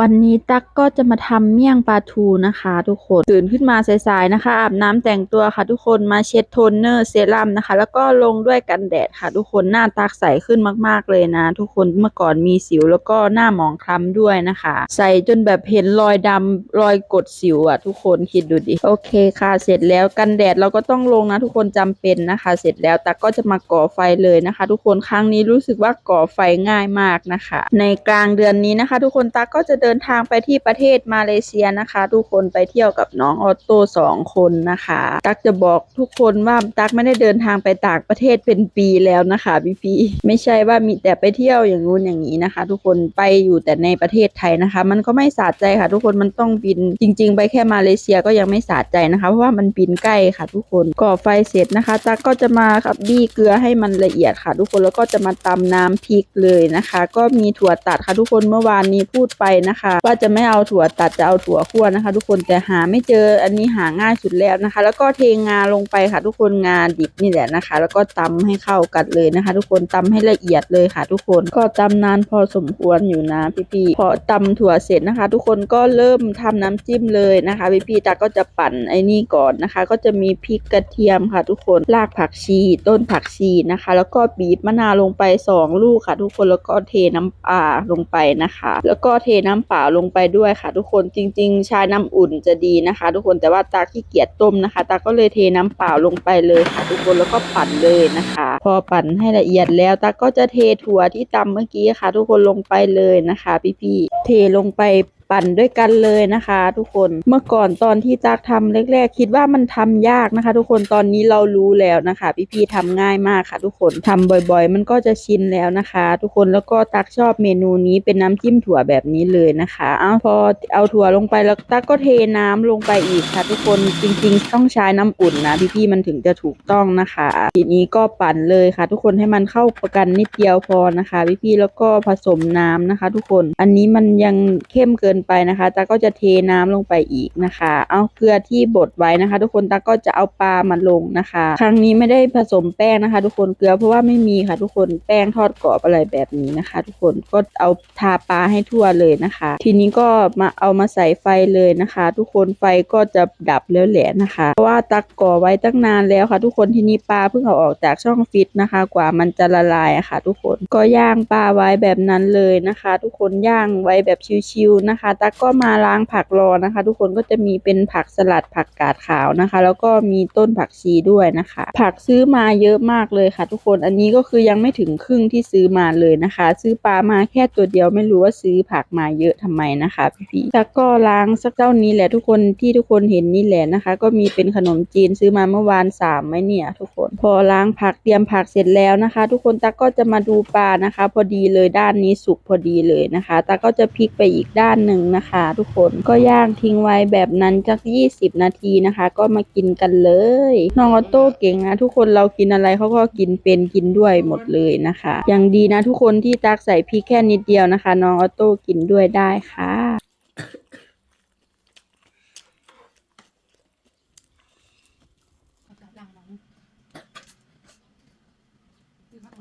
วันนี้ตั๊กก็จะมาทำเมี่ยงปลาทูนะคะ ทุกคนตื่นขึ้นมาสายๆนะคะอาบน้ำแต่งตัวค่ะ ทุกคนมาเช็ดโทนเนอร์เซรั่มนะคะ แล้วก็ลงด้วยกันแดดค่ะ ทุกคนหน้าตักใสขึ้นมากๆเลยนะ ทุกคนเมื่อก่อนมีสิวแล้วก็หน้าหมองคล้ำด้วยนะคะ ใสจนแบบเห็นรอยดำรอยกดสิวอะ ทุกคนคิดดูดิโอเคค่ะ เสร็จแล้วกันแดดเราก็ต้องลงนะ ทุกคนจำเป็นนะคะ เสร็จแล้วตักก็จะมาก่อไฟเลยนะคะ ทุกคนครั้งนี้รู้สึกว่าก่อไฟง่ายมากนะคะ ในกลางเดือนนี้นะคะ ทุกคนตักก็จะเดินทางไปที่ประเทศมาเลเซียนะคะ ทุกคนไปเที่ยวกับน้องออโต้สองคนนะคะ ตักจะบอกทุกคนว่าตักไม่ได้เดินทางไปต่างประเทศเป็นปีแล้วนะคะพี่พี่ไม่ใช่ว่ามีแต่ไปเที่ยวอย่างงู้นอย่างนี้นะคะ ทุกคนไปอยู่แต่ในประเทศไทยนะคะ มันก็ไม่สะใจค่ะ ทุกคนมันต้องบินจริง ๆ ไปแค่มาเลเซียก็ยังไม่สะใจนะคะ เพราะว่ามันบินใกล้ค่ะ ทุกคนก่อไฟเสร็จนะคะตักก็จะมาครับบี้เกลือให้มันละเอียดค่ะ ทุกคนแล้วก็จะมาตำน้ำพริกเลยนะคะ ก็มีถั่วตัดค่ะทุกคนเมื่อวานนี้พูดไปนะคะว่าจะไม่เอาถั่วตัดจะเอาถั่วคั่วนะคะ ทุกคนแต่หาไม่เจออันนี้หาง่ายสุดแล้วนะคะ แล้วก็เทงาลงไปค่ะ ทุกคนงาดิบนี่แหละนะคะ แล้วก็ตำให้เข้ากันเลยนะคะ ทุกคนตำให้ละเอียดเลยค่ะ ทุกคนก็ตำนานพอสมควรอยู่นะพี่ๆพอตำถั่วเสร็จนะคะ ทุกคนก็เริ่มทำน้ำจิ้มเลยนะคะพี่ๆตาก็จะปั่นไอ้นี่ก่อนนะคะ ก็จะมีพริกกระเทียมค่ะ ทุกคนรากผักชี ต้นผักชีนะคะ แล้วก็บีบมะนาวลงไปสองลูกค่ะ ทุกคนแล้วก็เทน้ำปลาลงไปนะคะ แล้วก็เทน้ำเปล่าลงไปด้วยค่ะ ทุกคนจริง ๆ ชาน้ำอุ่นจะดีนะคะ ทุกคนแต่ว่าตาขี้เกียจต้มนะคะ ตาก็เลยเทน้ำเปล่าลงไปเลยค่ะ ทุกคนแล้วก็ปั่นเลยนะคะ พอปั่นให้ละเอียดแล้ว ตาก็จะเทถั่วที่ตำเมื่อกี้ค่ะ ทุกคนลงไปเลยนะคะ พี่ๆเทลงไป ปั่นด้วยกันเลยนะคะ ทุกคนเมื่อก่อนตอนที่ตักทำแรก ๆ คิดว่ามันทำยากนะคะ ทุกคนตอนนี้เรารู้แล้วนะคะ พี่ๆทำง่ายมากค่ะ ทุกคนทำบ่อย ๆ มันก็จะชินแล้วนะคะ ทุกคนแล้วก็ตักชอบเมนูนี้เป็นน้ำจิ้มถั่วแบบนี้เลยนะคะเอาพอเอาถั่วลงไปแล้วตักก็เทน้ำลงไปอีกค่ะ ทุกคนจริง ๆ ต้องใช้น้ำอุ่นนะพี่ๆมันถึงจะถูกต้องนะคะ ทีนี้ก็ปั่นเลยค่ะ ทุกคนให้มันเข้าประกันนิดเดียวพอนะคะ พี่ๆแล้วก็ผสมน้ำนะคะ ทุกคน อันนี้มันยังเข้มเกินไปนะคะตาก็จะเทน้ำลงไปอีกนะคะ เอาเกลือที่บดไว้นะคะ ทุกคนตาก็จะเอาปลามาลงนะคะ ครั้งนี้ไม่ได้ผสมแป้งนะคะ ทุกคนเกลือเพราะว่าไม่มีค่ะ ทุกคนแป้งทอดกรอบอะไรแบบนี้นะคะ ทุกคนก็เอาทาปลาให้ทั่วเลยนะคะ ทีนี้ก็มาเอามาใส่ไฟเลยนะคะ ทุกคนไฟก็จะดับแล้วแหละนะคะ เพราะว่าตักก่อไว้ตั้งนานแล้วค่ะ ทุกคนทีนี้ปลาเพิ่งเอาออกจากช่องฟิตนะคะ กว่ามันจะละลายะค่ะ ทุกคนก็ย่างปลาไว้แบบนั้นเลยนะคะ ทุกคนย่างไว้แบบชิวๆนะคะตักก็มาล้างผักรอนะคะ ทุกคนก็จะมีเป็นผักสลัดผักกาดขาวนะคะ แล้วก็มีต้นผักชีด้วยนะคะ ผักซื้อมาเยอะมากเลยค่ะ ทุกคนอันนี้ก็คือยังไม่ถึงครึ่งที่ซื้อมาเลยนะคะ ซื้อปลามาแค่ตัวเดียวไม่รู้ว่าซื้อผักมาเยอะทำไมนะคะพี่ๆแล้วก็ล้างสักเจ้านี้แหละทุกคนที่ทุกคนเห็นนี่แหละนะคะ ก็มีเป็นขนมจีนซื้อมาเมื่อวานสามไหมเนี่ย ทุกคน พอล้างผักเตรียมผักเสร็จแล้วนะคะ ทุกคนตาก็จะมาดูปลานะคะ พอดีเลยด้านนี้สุกพอดีเลยนะคะตาก็จะพลิกไปอีกด้านหนึ่งนะคะ ทุกคนก็ย่างทิ้งไว้แบบนั้นจัก 20 นาทีนะคะ ก็มากินกันเลยน้องออโต้เก่งนะทุกคนเรากินอะไรเขาก็กินเป็นกินด้วยหมดเลยนะคะอย่างดีนะทุกคนที่ตักใส่พริกแค่นิดเดียวนะคะ น้องออโต้กินด้วยได้ค่ะ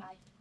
Aye.